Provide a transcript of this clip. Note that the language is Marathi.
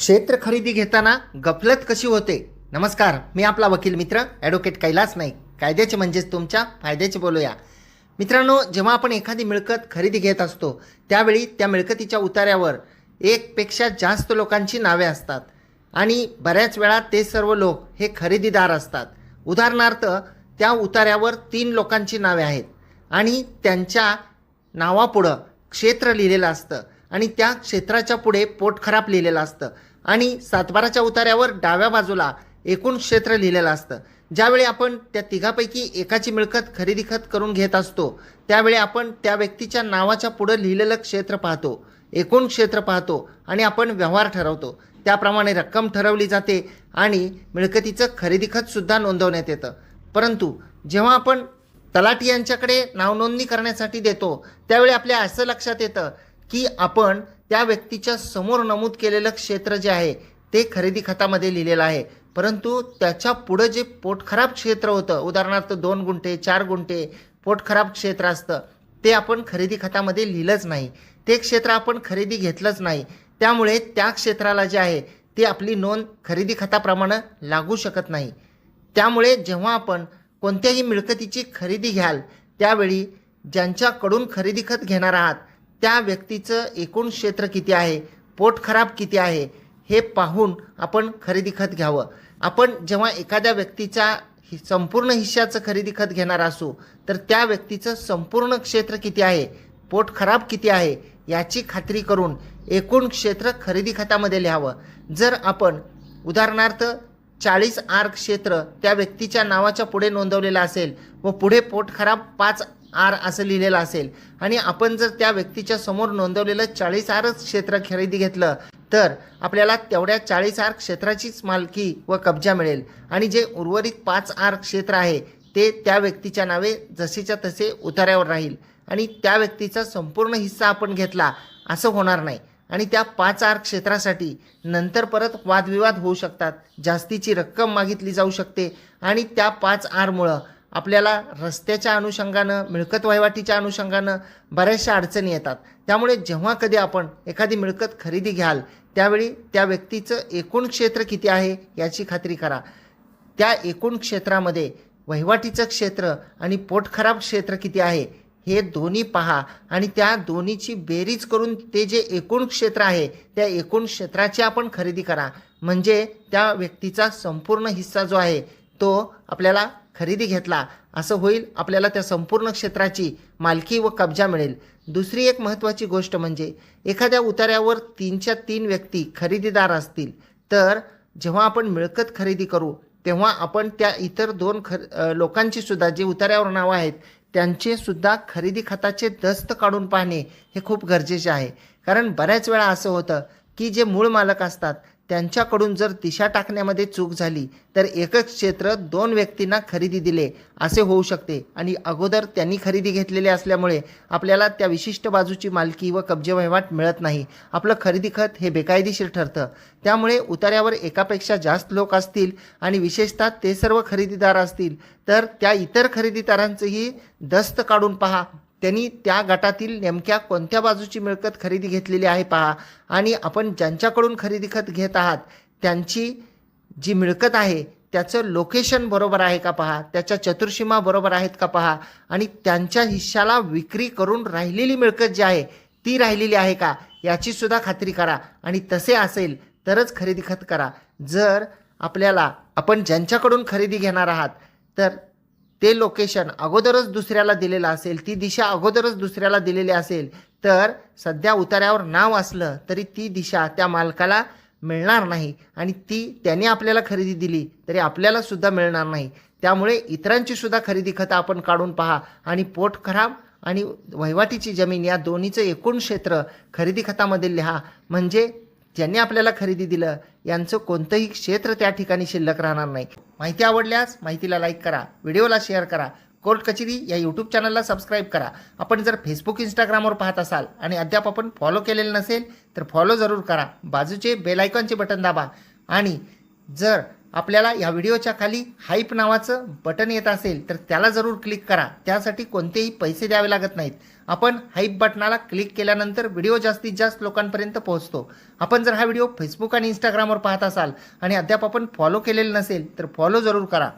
क्षेत्र खरेदी घेताना गफलत कशी होते? नमस्कार मी आपला वकील मित्र ॲडव्होकेट कैलास नाईक. कायद्याचे म्हणजेच तुमच्या फायद्याचे बोलूया. मित्रांनो जेव्हा आपण एखादी मिळकत खरेदी घेत असतो त्यावेळी त्या मिळकतीच्या उतार्यावर एकपेक्षा जास्त लोकांची नावे असतात. आणि बऱ्याच वेळा ते सर्व लोक हे खरेदीदार असतात. उदाहरणार्थ त्या उतार्यावर तीन लोकांची नावे आहेत. आणि त्यांच्या नावापुढं क्षेत्र लिहिलेलं असतं. आणि त्या क्षेत्राच्या पुढे पोट खराब लिहिलेलं असतं. आणि सातबाराच्या उतार्यावर डाव्या बाजूला एकूण क्षेत्र लिहिलेलं असतं. ज्यावेळी आपण त्या तिघापैकी एकाची मिळकत खरेदी खत करून घेत असतो त्यावेळी आपण त्या व्यक्तीच्या नावाच्या पुढं लिहिलेलं क्षेत्र पाहतो. एकूण क्षेत्र पाहतो आणि आपण व्यवहार ठरवतो. त्याप्रमाणे रक्कम ठरवली जाते आणि मिळकतीचं खरेदी खतसुद्धा नोंदवण्यात येतं. परंतु जेव्हा आपण तलाठी यांच्याकडे नावनोंदणी करण्यासाठी देतो त्यावेळी आपल्या असं लक्षात येतं की आपण त्या व्यक्तीच्या समोर नमूद केलेलं क्षेत्र जे आहे ते खरेदी खतामध्ये लिहिलेलं आहे. परंतु त्याच्या पुढं जे पोटखराब क्षेत्र होतं उदाहरणार्थ दोन गुंठे चार गुंठे पोटखराब क्षेत्र असतं ते आपण खरेदी खतामध्ये लिहिलंच नाही. ते क्षेत्र आपण खरेदी घेतलंच नाही. त्यामुळे त्या क्षेत्राला जे आहे ते आपली नोंद खरेदी खताप्रमाणे लागू शकत नाही. त्यामुळे जेव्हा आपण कोणत्याही मिळकतीची खरेदी घ्याल त्यावेळी ज्यांच्याकडून खरेदी खत घेणार आहात त्या व्यक्तीचं एकूण क्षेत्र किती आहे? पोट खराब किती आहे? हे पाहून आपण खरेदी खत घ्यावं. आपण जेव्हा एखाद्या व्यक्तीचा हि- संपूर्ण हिश्श्याचं खरेदी खत घेणार असू तर त्या व्यक्तीचं संपूर्ण क्षेत्र किती आहे? पोट खराब किती आहे? याची खात्री करून एकूण क्षेत्र खरेदी खतामध्ये लिहावं. जर आपण उदाहरणार्थ चाळीस आर क्षेत्र त्या व्यक्तीच्या नावाच्या पुढे नोंदवलेलं असेल व पुढे पोट खराब पाच आर असं लिहिलेलं असेल. आणि आपण जर त्या व्यक्तीच्या समोर नोंदवलेलं चाळीस आरच क्षेत्र खरेदी घेतलं तर आपल्याला तेवढ्या चाळीस आर क्षेत्राचीच मालकी व कब्जा मिळेल. आणि जे उर्वरित पाच आर क्षेत्र आहे ते त्या व्यक्तीच्या नावे जसेच्या तसे उतार्यावर राहील. आणि त्या व्यक्तीचा संपूर्ण हिस्सा आपण घेतला असं होणार नाही. आणि त्या पाच आर क्षेत्रासाठी नंतर परत वादविवाद होऊ शकतात. जास्तीची रक्कम मागितली जाऊ शकते. आणि त्या पाच आरमुळं आपल्याला रस्त्याच्या अनुषंगानं मिळकत वहिवाटीच्या अनुषंगानं बऱ्याचशा अडचणी येतात. त्यामुळे जेव्हा कधी आपण एखादी मिळकत खरेदी घ्याल त्यावेळी त्या व्यक्तीचं एकूण क्षेत्र किती आहे याची खात्री करा. त्या एकूण क्षेत्रामध्ये वहिवाटीचं क्षेत्र आणि पोटखराब क्षेत्र किती आहे हे दोन्ही पहा आणि त्या दोन्हीची बेरीज करून ते जे एकूण क्षेत्र आहे त्या एकूण क्षेत्राची आपण खरेदी करा. म्हणजे त्या व्यक्तीचा संपूर्ण हिस्सा जो आहे तो आपल्याला खरेदी घेतला. असं होईल आपल्याला त्या संपूर्ण क्षेत्राची मालकी व कब्जा मिळेल. दुसरी एक महत्त्वाची गोष्ट म्हणजे एखाद्या उतार्यावर तीनच्या तीन व्यक्ती खरेदीदार असतील तर जेव्हा आपण मिळकत खरेदी करू तेव्हा आपण त्या इतर दोन खर लोकांची सुद्धा जे उतार्यावर नावं आहेत त्यांचे सुद्धा खरेदी खताचे दस्त काढून पाहणे हे खूप गरजेचे आहे. कारण बऱ्याच वेळा असं होतं की जे मूळ मालक असतात त्यांच्याकडून जर दिशा टाकण्यामध्ये चूक झाली तर एकच क्षेत्र दोन व्यक्तींना खरेदी दिले असे होऊ शकते. आणि अगोदर त्यांनी खरेदी घेतलेली असल्यामुळे आपल्याला त्या विशिष्ट बाजूची मालकी व कब्जे वहिवाट मिळत नाही. आपलं खरेदी खत हे बेकायदेशीर ठरतं. त्यामुळे उतार्यावर एकापेक्षा जास्त लोक असतील आणि विशेषतः ते सर्व खरेदीदार असतील तर त्या इतर खरेदीदारांचंही दस्त काढून पहा. त्यांनी त्या गटातील नेमक्या कोणत्या बाजूची मिळकत खरेदी घेतलेली आहे पहा. आणि आपण ज्यांच्याकडून खरेदी खत घेत आहात त्यांची जी मिळकत आहे त्याचं लोकेशन बरोबर आहे का पहा? त्याच्या चतुर्सीमा बरोबर आहेत का पहा? आणि त्यांच्या हिश्श्याला विक्री करून राहिलेली मिळकत जी आहे ती राहिलेली आहे का? याची सुद्धा खात्री करा. आणि तसे असेल तरच खरेदी खत करा. जर आपल्याला आपण ज्यांच्याकडून खरेदी घेणार आहात तर ते लोकेशन अगोदरच दुसऱ्याला दिलेलं असेल ती दिशा अगोदरच दुसऱ्याला दिलेली असेल तर सध्या उतार्यावर नाव असलं तरी ती दिशा त्या मालकाला मिळणार नाही आणि ती त्याने आपल्याला खरेदी दिली तरी आपल्याला सुद्धा मिळणार नाही. त्यामुळे इतरांची सुद्धा खरेदी खतं आपण काढून पहा आणि पोट खराब आणि वहिवाटीची जमीन या दोन्हीचं एकूण क्षेत्र खरेदी खतामध्ये लिहा. म्हणजे ज्यांनी आपल्याला खरेदी दिलं यांचं कोणतंही क्षेत्र त्या ठिकाणी शिल्लक राहणार नाही. माहिती आवडल्यास माहितीला लाईक करा व्हिडिओला शेअर करा. कोर्ट कचेरी या यूट्यूब चॅनलला सबस्क्राईब करा. आपण जर फेसबुक इंस्टाग्रामवर पाहत असाल आणि अद्याप आपण फॉलो केलेलं नसेल तर फॉलो जरूर करा. बाजूचे बेलायकॉनचे बटन दाबा. आणि जर आपल्याला या व्हिडिओच्या खाली हाईप नावाचं बटन येत असेल तर त्याला जरूर क्लिक करा. त्यासाठी कोणतेही पैसे द्यावे लागत नाहीत. आपण हाईप बटनाला क्लिक केल्यानंतर व्हिडिओ जास्तीत जास्त लोकांपर्यंत पोहोचतो. आपण जर हा व्हिडिओ फेसबुक आणि इंस्टाग्रामवर पाहत असाल आणि अद्याप आपण फॉलो केलेलं नसेल तर फॉलो जरूर करा.